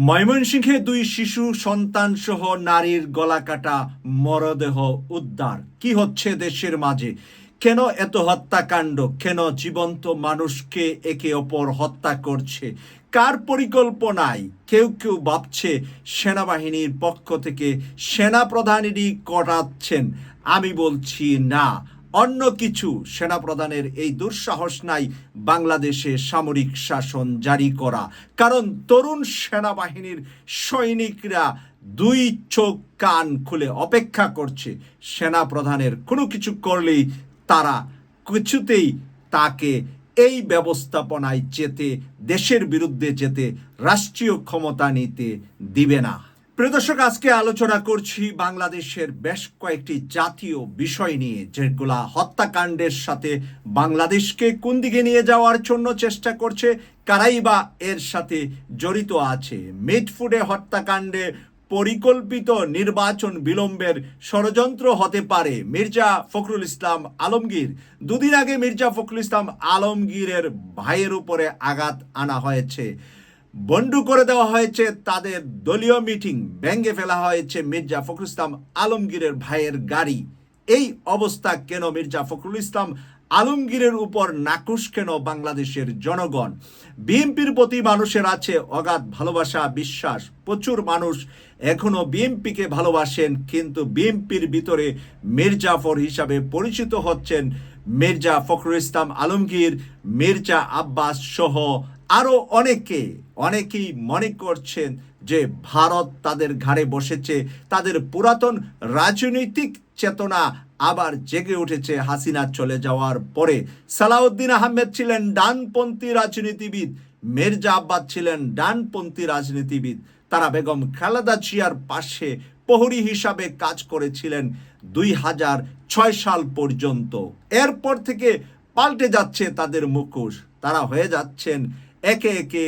ময়মনসিংহে দুই শিশু, সন্তান সহ নারীর গলা কাটা মরদেহ উদ্ধার। কি হচ্ছে দেশের মাঝে? কেন এত হত্যাকাণ্ড? কেন জীবন্ত মানুষকে একে অপর হত্যা করছে? কার পরিকল্পনায়? কেউ কেউ ভাবছে সেনাবাহিনীর পক্ষ থেকে সেনা প্রধানেরই আমি বলছি না। অন্য কিছু সেনাপ্রধানের এই দুঃসাহস নাই বাংলাদেশে সামরিক শাসন জারি করা। কারণ তরুণ সেনাবাহিনীর সৈনিকরা দুই চোখ কান খুলে অপেক্ষা করছে। সেনাপ্রধানের কোনো কিছু করলেই তারা কিছুতেই তাকে এই ব্যবস্থাপনায় যেতে, দেশের বিরুদ্ধে যেতে, রাষ্ট্রীয় ক্ষমতা নিতে দিবে না। প্রিয় দর্শক, আজকে আলোচনা করছি বাংলাদেশের বেশ কয়েকটি জাতীয় বিষয় নিয়ে, যেগুলা হত্যাকাণ্ডের সাথে বাংলাদেশকে কোন দিকে নিয়ে যাওয়ার জন্য চেষ্টা করছে, কারাই বা এর সাথে জড়িত আছে। মিটফুডে হত্যাকাণ্ডে পরিকল্পিত নির্বাচন বিলম্বের ষড়যন্ত্র হতে পারে। মির্জা ফখরুল ইসলাম আলমগীর, দুদিন আগে মির্জা ফখরুল ইসলাম আলমগীরের ভাইয়ের উপরে আঘাত আনা হয়েছে। বন্ডু করে দেওয়া হয়েছে তাদের দলীয় মিটিং। ভেঙে ফেলা হয়েছে মির্জা ফখরুল ইসলাম আলমগীরের ভাইয়ের গাড়ি। এই অবস্থা কেন মির্জা ফখরুল ইসলাম আলমগীরের উপর নাকুশ কেন বাংলাদেশের জনগণ? বিএনপির প্রতি মানুষের আছে অগাধ ভালোবাসা, বিশ্বাস। প্রচুর মানুষ এখনও বিএনপিকে ভালোবাসেন, কিন্তু বিএনপির ভিতরে মির্জাফর হিসাবে পরিচিত হচ্ছেন মির্জা ফখরুল ইসলাম আলমগীর, মির্জা আব্বাস সহ আরও অনেকে, অনেকেই মনে করছেন যে ভারত তাদের ঘাড়ে বসেছে, তাদের পুরাতন রাজনৈতিক চেতনা আবার জেগে উঠেছে হাসিনা চলে যাওয়ার পরে। সালাউদ্দিন আহমেদ ছিলেন ডানপন্থী রাজনীতিবিদ, মির্জা আব্বাস ছিলেন ডানপন্থী রাজনীতিবিদ। তারা বেগম খালেদা জিয়ার পাশে প্রহরী হিসাবে কাজ করেছিলেন দুই হাজার ছয় সাল পর্যন্ত। এরপর থেকে পাল্টে যাচ্ছে তাদের মুখোশ। তারা হয়ে যাচ্ছেন একে একে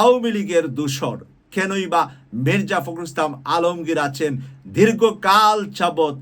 আওয়ামী লীগের দূষর। কেনই বা মির্জা ফখরুল ইসলাম আলমগীর আছেন দীর্ঘকাল যাবৎ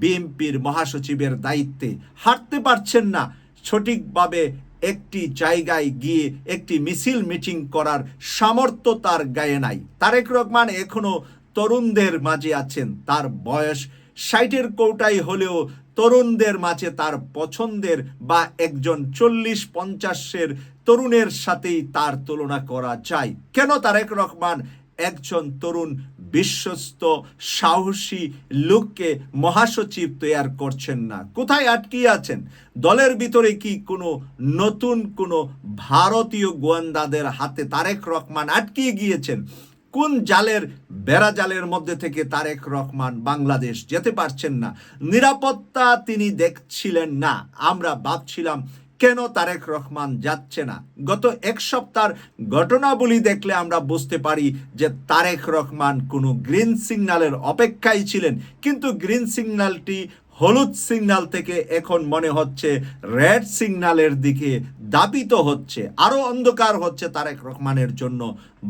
বিএনপির মহাসচিবের দায়িত্বে। হাঁটতে পারছেন না সঠিকভাবে একটি জায়গায় গিয়ে একটি মিছিল মিটিং করার সামর্থ্য তার গায়ে নাই। তারেক রহমান এখনও তরুণদের মাঝে আছেন, তার বয়স ষাটের কৌটাই হলেও তরুণদের মাঝে তার পছন্দের বা একজন চল্লিশ পঞ্চাশের তরুণের সাথেই তার তুলনা করা যায়। কেন তারেক রহমান একজন তরুণ, বিশ্বস্ত, সাহসী লোককে মহাসচিব তৈয়ার করছেন না? কোথায় আটকিয়ে আছেন? দলের ভিতরে কি কোনো নতুন কোনো ভারতীয় গোয়েন্দাদের হাতে তারেক রহমান আটকিয়ে গিয়েছেন? কোন জালের বেড়া জালের মধ্যে থেকে তারেক রহমান বাংলাদেশ যেতে পারছেন না? নিরাপত্তা তিনি দেখছিলেন না। আমরা ভাবছিলাম, কেন তারেক রহমান যাচ্ছে না? গত এক সপ্তাহের ঘটনাবলী দেখলে আমরা বুঝতে পারি যে তারেক রহমান কোনো গ্রিন সিগন্যালের অপেক্ষায় ছিলেন। কিন্তু গ্রিন সিগন্যালটি হলুদ সিগনাল থেকে এখন মনে হচ্ছে রেড সিগনালের দিকে দাবিত হচ্ছে আরও অন্ধকার হচ্ছে তারেক রহমানের জন্য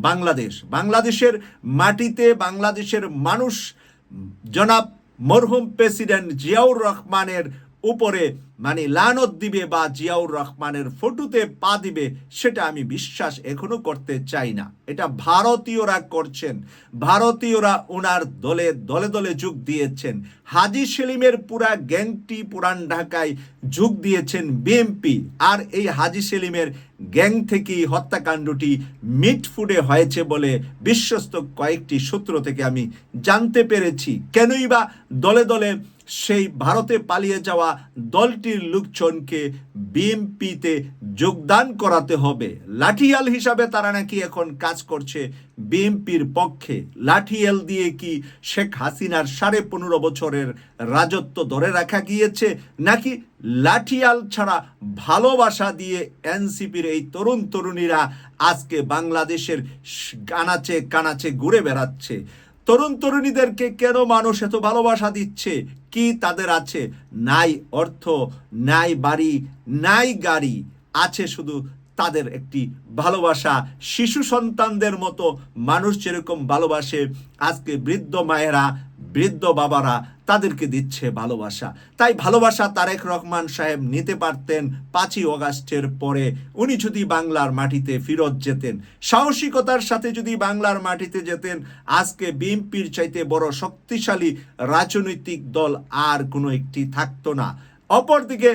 বাংলাদেশ। বাংলাদেশের মাটিতে বাংলাদেশের মানুষ, জনাব মরহুম প্রেসিডেন্ট জিয়াউর রহমানের উপরে মানে লানত দিবে বা জিয়াউর রহমানের ফটোতে পা দিবে, সেটা আমি বিশ্বাস এখনও করতে চাই না। এটা ভারতীয়রা করছেন। ভারতীয়রা ওনার দলে দলে দলে যোগ দিয়েছেন। হাজি সেলিমের পুরা গ্যাংটি পুরান ঢাকায় যোগ দিয়েছেন বিএমপি। আর এই হাজি সেলিমের গ্যাং থেকেই হত্যাকাণ্ডটি মিট ফুডে হয়েছে বলে বিশ্বস্ত কয়েকটি সূত্র থেকে আমি জানতে পেরেছি। কেনই বা দলে দলে সেই ভারতে পালিয়ে যাওয়া দলটির লোকজনকে বিএমপিতে যোগদান করাতে হবে। লাঠিয়াল হিসাবে তারা নাকি এখন কাজ করছে বিএমপির পক্ষে। লাঠিয়াল দিয়ে কি শেখ হাসিনার সাড়ে পনেরো বছরের রাজত্ব ধরে রাখা গিয়েছে, নাকি লাঠিয়াল ছাড়া ভালোবাসা দিয়ে এনসিপির এই তরুণ তরুণীরা আজকে বাংলাদেশের কানাচে কানাচে ঘুরে বেড়াচ্ছে? তরুণ তরুণীদেরকে কেন মানুষ এত ভালোবাসা দিচ্ছে? কি তাদের আছে? নাই অর্থ, নাই বাড়ি, নাই গাড়ি, আছে শুধু তাদের একটি ভালোবাসা। শিশু সন্তানদের মতো মানুষ যেরকম ভালোবাসে, আজকে বৃদ্ধ মায়েরা বৃদ্ধ বাবারা তাদেরকে দিচ্ছে ভালোবাসা। তাই ভালোবাসা তারেক রহমান সাহেব নিতে পারতেন পাঁচই অগাস্টের পরে। উনি যদি বাংলার মাটিতে ফিরত যেতেন, সাহসিকতার সাথে যদি বাংলার মাটিতে যেতেন, আজকে বিএনপির চাইতে বড় শক্তিশালী রাজনৈতিক দল আর কোনো একটি থাকতো না। অপরদিকে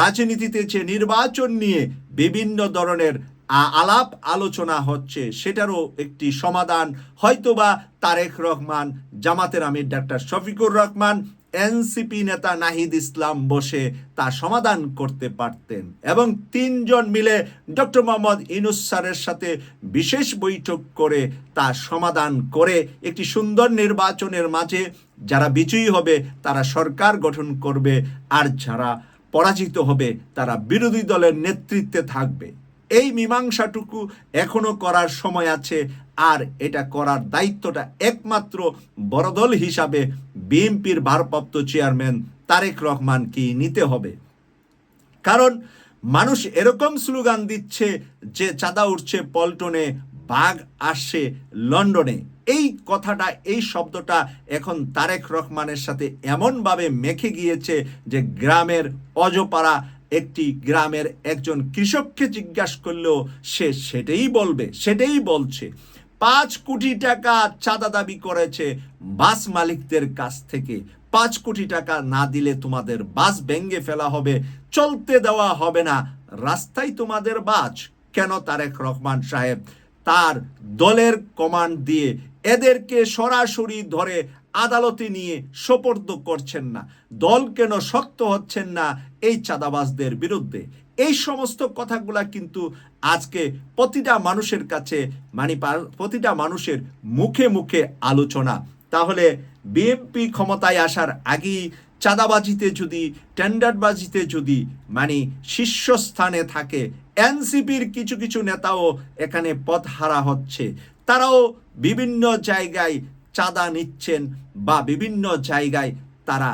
রাজনীতিতে যে নির্বাচন নিয়ে বিভিন্ন ধরনের আলাপ আলোচনা হচ্ছে, সেটারও একটি সমাধান। হয়তোবা তারেক রহমান, জামাতের আমির ডাক্তার শফিকুর রহমান, এনসিপি নেতা নাহিদ ইসলাম বসে তা সমাধান করতে পারতেন। এবং তিনজন মিলে ডক্টর মোহাম্মদ ইনুস স্যারের সাথে বিশেষ বৈঠক করে তা সমাধান করে একটি সুন্দর নির্বাচনের মাঝে যারা বিজয়ী হবে, তারা সরকার গঠন করবে, আর যারা পরাজিত হবে, তারা বিরোধী দলের নেতৃত্বে থাকবে। এই মীমাংসাটুকু এখনও করার সময় আছে, আর এটা করার দায়িত্বটা একমাত্র বড়দল হিসাবে বিএনপির ভারপ্রাপ্ত চেয়ারম্যান তারেক রহমানকে নিতে হবে। কারণ মানুষ এরকম স্লোগান দিচ্ছে যে চাঁদা উঠছে পল্টনে, বাঘ আসছে লন্ডনে। এই কথাটা, এই শব্দটা এখন তারেক রহমানের সাথে এমনভাবে মেখে গিয়েছে যে গ্রামের অজপাড়া একটি গ্রামের একজন কৃষককে জিজ্ঞাসা করলেও সে সেটাই বলবে, সেটাই বলছে। পাঁচ কোটি টাকা চাঁদা দাবি করেছে বাস মালিকদের কাছ থেকে। পাঁচ কোটি টাকা না দিলে তোমাদের বাস ভেঙ্গে ফেলা হবে, চলতে দেওয়া হবে না। রাস্তায় তোমাদের বাস, কেন তারেক রহমান সাহেব? তার দলের কমান্ড দিয়ে এদেরকে সরাসরি ধরে আদালতে নিয়ে সোপর্দ করছেন না। দল কেন শক্ত হচ্ছেন না এই চাঁদাবাজদের বিরুদ্ধে? এই সমস্ত কথাগুলা কিন্তু আজকে প্রতিটা মানুষের কাছে মানে প্রতিটা মানুষের মুখে মুখে আলোচনা। তাহলে বিএনপি ক্ষমতায় আসার আগেই চাঁদাবাজিতে যদি, টেন্ডারবাজিতে যদি মানে শীর্ষস্থানে থাকে, এনসিপির কিছু কিছু নেতাও এখানে পথ হারা হচ্ছে। তারাও বিভিন্ন জায়গায় চাঁদা নিচ্ছেন বা বিভিন্ন জায়গায় তারা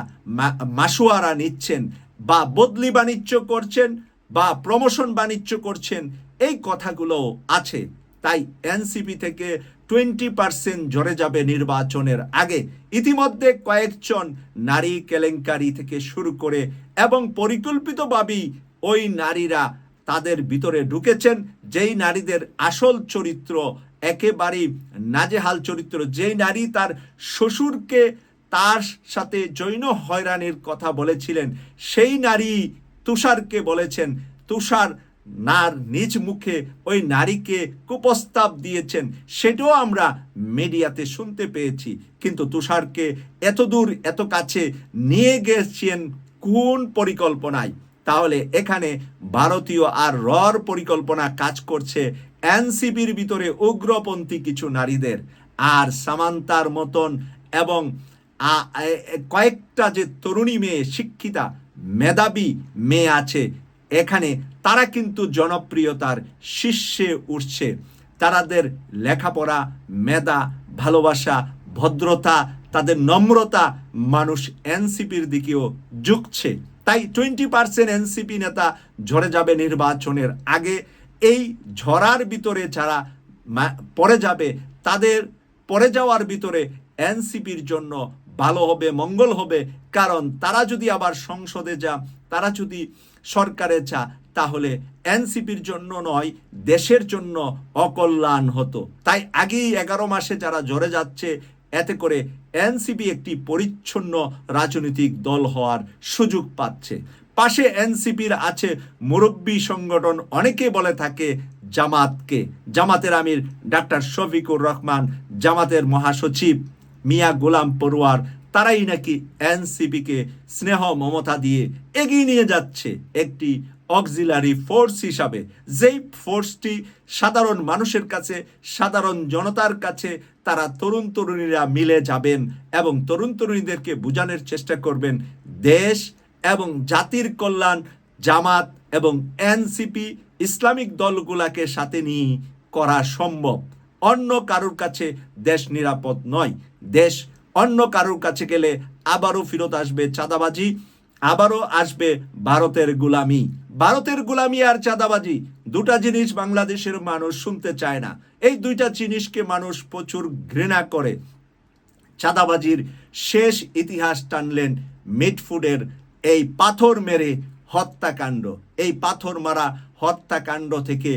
মাসুয়ারা নিচ্ছেন বা বদলি বাণিজ্য করছেন বা প্রমোশন বাণিজ্য করছেন, এই কথাগুলো আছে। তাই এনসিপি থেকে টোয়েন্টি পার্সেন্ট জড়ে যাবে নির্বাচনের আগে। ইতিমধ্যে কয়েকজন নারী কেলেঙ্কারি থেকে শুরু করে এবং পরিকল্পিতভাবেই ওই নারীরা তাদের ভিতরে ঢুকেছেন, যেই নারীদের আসল চরিত্র একেবারেই নাজেহাল চরিত্র। যেই নারী তার শ্বশুরকে তার সাথে জৈন হয়রানির কথা বলেছিলেন, সেই নারী তুষারকে বলেছেন, তুষার নার নিজ মুখে ওই নারীকে কুপ্রস্তাব দিয়েছেন। সেটাও আমরা মিডিয়াতে শুনতে পেয়েছি। কিন্তু তুষারকে এত দূর এত কাছে নিয়ে গেছেন কোন পরিকল্পনায়? তাহলে এখানে ভারতীয় আর রর পরিকল্পনা কাজ করছে এনসিপির ভিতরে উগ্রপন্থী কিছু নারীদের আর সামান্তার মতন এবং কয়েকটা যে তরুণী মেয়ে, শিক্ষিতা, মেধাবী মেয়ে আছে, এখানে তারা কিন্তু জনপ্রিয়তার শীর্ষে উঠছে। তাদের লেখাপড়া, মেধা, ভালোবাসা, ভদ্রতা, তাদের নম্রতা মানুষ এনসিপির দিকেও ঝুঁকছে। তাই টোয়েন্টি পার্সেন্ট এনসিপি নেতা ঝরে যাবে নির্বাচনের আগে। এই ঝরার ভিতরে যারা পড়ে যাবে, তাদের পড়ে যাওয়ার ভিতরে এনসিপির জন্য ভালো হবে, মঙ্গল হবে। কারণ তারা যদি আবার সংসদে যা তারা যদি সরকারে যা তাহলে এনসিপির জন্য নয়, দেশের জন্য অকল্যাণ হতো। তাই আগেই এগারো মাসে যারা জড়ে যাচ্ছে, এতে করে এনসিপি একটি পরিচ্ছন্ন রাজনৈতিক দল হওয়ার সুযোগ পাচ্ছে। পাশে এনসিপির আছে মুরব্বী সংগঠন, অনেকে বলে থাকে জামাতকে। জামাতের আমির ডাক্তার শফিকুর রহমান, জামাতের মহাসচিব মিয়া গোলাম পড়ুয়ার, তারাই নাকি এনসিপিকে স্নেহ মমতা দিয়ে এগিয়ে নিয়ে যাচ্ছে একটি অক্সিলারি ফোর্স হিসাবে। যেই ফোর্সটি সাধারণ মানুষের কাছে, সাধারণ জনতার কাছে, তারা তরুণ তরুণীরা মিলে যাবেন এবং তরুণ তরুণীদেরকে বোঝানোর চেষ্টা করবেন দেশ এবং জাতির কল্যাণ জামাত এবং এনসিপি ইসলামিক দলগুলাকে সাথে নিয়ে করা সম্ভব। অন্য কারোর কাছে দেশ নিরাপদ নয়। দেশ অন্য কারোর কাছে গেলে আবারও ফেরত আসবে চাঁদাবাজি, আবারও আসবে ভারতের গুলামি। ভারতের গুলামি আর চাঁদাবাজি দুটা জিনিস বাংলাদেশের মানুষ শুনতে চায় না। এই দুইটা জিনিসকে মানুষ প্রচুর ঘৃণা করে। চাঁদাবাজির শেষ ইতিহাস টানলেন মিটফুডের এই পাথর মেরে হত্যাকাণ্ড, এই পাথর মারা হত্যাকাণ্ড থেকে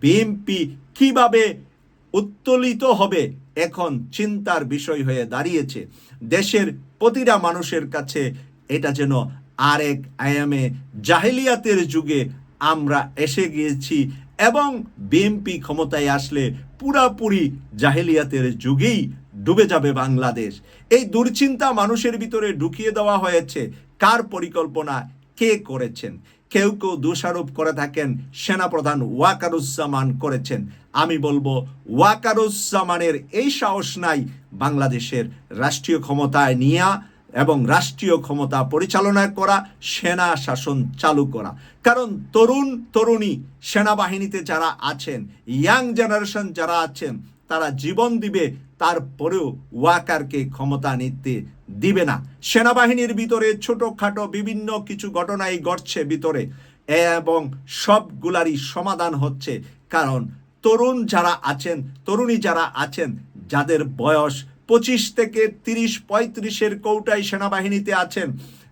বিএমপি কীভাবে উত্তোলিত হবে এখন চিন্তার বিষয় হয়ে দাঁড়িয়েছে। দেশের প্রতিটা মানুষের কাছে এটা যেন আরেক আয়ামে জাহেলিয়াতের যুগে আমরা এসে গিয়েছি এবং বিএমপি ক্ষমতায় আসলে পুরাপুরি জাহেলিয়াতের যুগেই ডুবে যাবে বাংলাদেশ। এই দুশ্চিন্তা মানুষের ভিতরে ঢুকিয়ে দেওয়া হয়েছে। কার পরিকল্পনা, কে করেছেন? কেউ কেউ দোষারোপ করে থাকেন, সেনাপ্রধান ওয়াকারুজ্জামান করেছেন। আমি বলব, ওয়াকারুজ্জামানের এই সাহস নাই বাংলাদেশের রাষ্ট্রীয় ক্ষমতায় নিয়া এবং রাষ্ট্রীয় ক্ষমতা পরিচালনা করা, সেনা শাসন চালু করা। কারণ তরুণ তরুণী সেনাবাহিনীতে যারা আছেন ইয়াং জেনারেশন যারা আছেন, তারা জীবন দিবে তারপরেও ওয়াকারকে ক্ষমতা নিতে দিবে না। সেনাবাহিনীর ভিতরে ছোটখাটো বিভিন্ন কিছু ঘটনাই ঘটছে ভিতরে। এবং সবগুলারই সমাধান হচ্ছে। কারণ তরুণ যারা আছেন, তরুণী যারা আছেন, যাদের বয়স পঁচিশ থেকে তিরিশ পঁয়ত্রিশের কৌটায় সেনাবাহিনীতে আছেন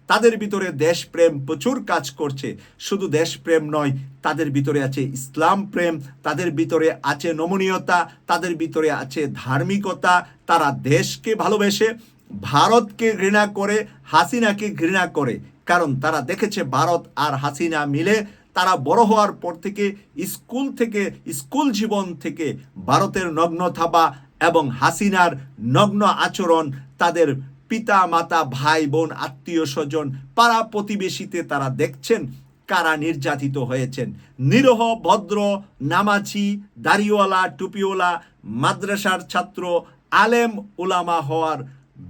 তাদের ভিতরে দেশপ্রেম প্রচুর কাজ করছে। শুধু দেশপ্রেম নয়, তাদের ভিতরে আছে ইসলাম প্রেম, তাদের ভিতরে আছে নমনীয়তা, তাদের ভিতরে আছে ধার্মিকতা। তারা দেশকে ভালোবেসে, ভারতকে ঘৃণা করে, হাসিনাকে ঘৃণা করে। কারণ তারা দেখেছে ভারত আর হাসিনা মিলে তারা বড় হওয়ার পর থেকে স্কুল থেকে, স্কুল জীবন থেকে ভারতের নগ্ন থাবা এবং হাসিনার নগ্ন আচরণ তাদের পিতা মাতা ভাই বোন আত্মীয় স্বজন পাড়া প্রতিবেশীতে তারা দেখছেন কারা নির্যাতিত হয়েছেন। নিরহ, ভদ্র নামাছি দাড়িওয়ালা, টুপিওয়ালা, মাদ্রাসার ছাত্র, আলেম, উলামা হওয়ার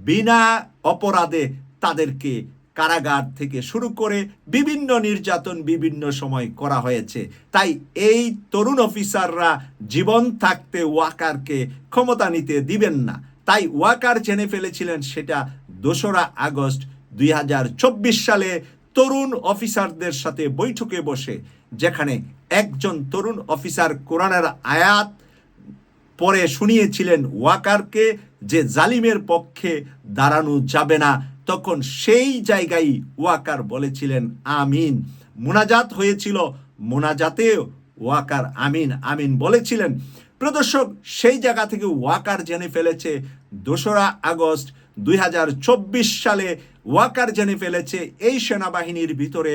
বিনা অপরাধে তাদেরকে কারাগার থেকে শুরু করে বিভিন্ন নির্যাতন বিভিন্ন সময় করা হয়েছে। তাই এই তরুণ অফিসাররা জীবন থাকতে ওয়াকারকে ক্ষমতা নিতে দিবেন না। তাই ওয়াকার জেনে ফেলেছিলেন সেটা দোসরা আগস্ট দুই হাজার চব্বিশ সালে তরুণ অফিসারদের সাথে বৈঠকে বসে, যেখানে একজন তরুণ অফিসার কোরআনের আয়াত পরে শুনিয়েছিলেন ওয়াকারকে যে জালিমের পক্ষে দাঁড়ানো যাবে না। তখন সেই জায়গায় ওয়াকার বলেছিলেন, আমিন। মোনাজাত হয়েছিল, মোনাজাতে ওয়াকার আমিন আমিন বলেছিলেন। প্রদর্শক সেই জায়গা থেকে ওয়াকার জেনে ফেলেছে দোসরা আগস্ট দুই হাজার চব্বিশ সালে ওয়াকার জেনে ফেলেছে, এই সেনাবাহিনীর ভিতরে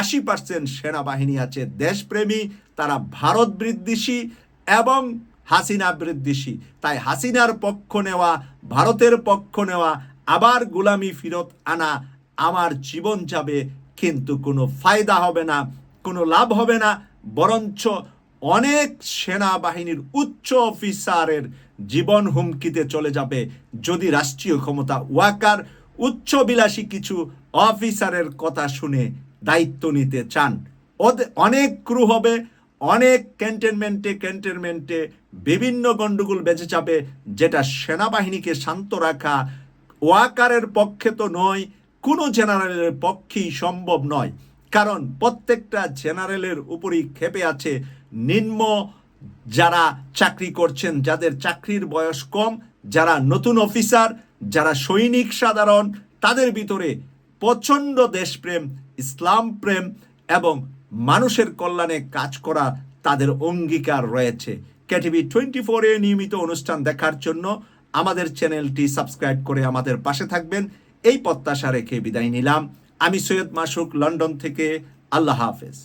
আশি পার্সেন্ট সেনাবাহিনী আছে দেশপ্রেমী, তারা ভারত বিদ্বেষী এবং হাসিনা বিদ্বেষী। তাই হাসিনার পক্ষ নেওয়া, ভারতের পক্ষ নেওয়া, আবার গোলামি ফিরত আনা আমার জীবন যাবে, কিন্তু কোনো ফায়দা হবে না, কোনো লাভ হবে না, বরঞ্চ অনেক সেনাবাহিনীর উচ্চ অফিসারের জীবন হুমকিতে চলে যাবে যদি রাষ্ট্রীয় ক্ষমতা ওয়াকার, উচ্চবিলাসী কিছু অফিসারের কথা শুনে দায়িত্ব নিতে চান। অনেক ক্রু হবে, অনেক ক্যান্টনমেন্টে ক্যান্টনমেন্টে বিভিন্ন গণ্ডগোল বেঁচে যাবে, যেটা সেনাবাহিনীকে শান্ত রাখা ওয়াকারের পক্ষে তো নয়, কোনো জেনারেলের পক্ষেই সম্ভব নয়। কারণ প্রত্যেকটা জেনারেলের উপরই খেপে আছে নিম্ন যারা চাকরি করছেন, যাদের চাকরির বয়স কম, যারা নতুন অফিসার, যারা সৈনিক সাধারণ, তাদের ভিতরে প্রচণ্ড দেশপ্রেম, ইসলাম প্রেম এবং মানুষের কল্যাণে কাজ করা তাদের অঙ্গীকার রয়েছে। কেটিভি টোয়েন্টি ফোরে নিয়মিত অনুষ্ঠান দেখার জন্য আমাদের চ্যানেলটি সাবস্ক্রাইব করে আমাদের পাশে থাকবেন। এই প্রত্যাশা রেখে বিদায় নিলাম। আমি সৈয়দ মাসুক, লন্ডন থেকে। আল্লাহ হাফেজ।